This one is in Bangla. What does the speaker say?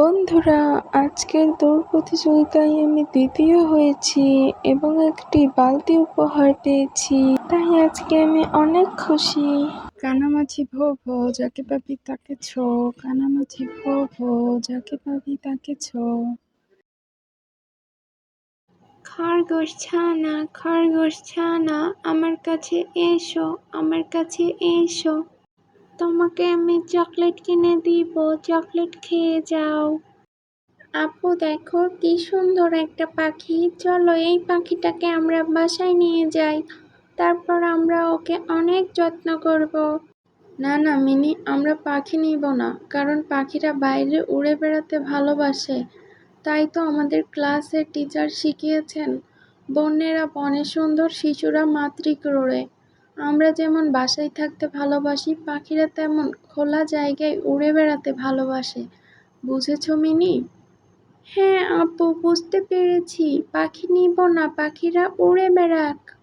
বন্ধুরা, আজকের দৌড় প্রতিযোগিতায় আমি দ্বিতীয় হয়েছি এবং একটি বালতি উপহার পেয়েছি। তাই আজকে আমি অনেক খুশি। কানামাছি ভো ভো যাকে পাবি তাকে ছো। কানামাছি ভো ভো যাকে পাবি তাকে ছো। খরগোশ ছানা খরগোশ ছানা, আমার কাছে এসো, আমার কাছে এসো। তোমাকে আমি চকলেট কিনে দিব, চকলেট খেয়ে যাও। আপু, দেখো কি সুন্দর একটা পাখি। চলো এই পাখিটাকে আমরা বাসায় নিয়ে যাই। তারপর আমরা ওকে অনেক যত্ন করব। না না, মিনি, আমরা পাখি নিব না, কারণ পাখিরা বাইরে উড়ে বেড়াতে ভালোবাসে। তাই তো আমাদের ক্লাসের টিচার শিখিয়েছেন, বন্যেরা বনে সুন্দর শিশুরা মাতৃক্রোড়ে আমরা যেমন বাসায় থাকতে ভালোবাসি, পাখিরা তেমন খোলা জায়গায় উড়ে বেড়াতে ভালোবাসে। বুঝেছ মিনি? হ্যাঁ আপু, বুঝতে পেরেছি। পাখি নিব না, পাখিরা উড়ে বেড়াক।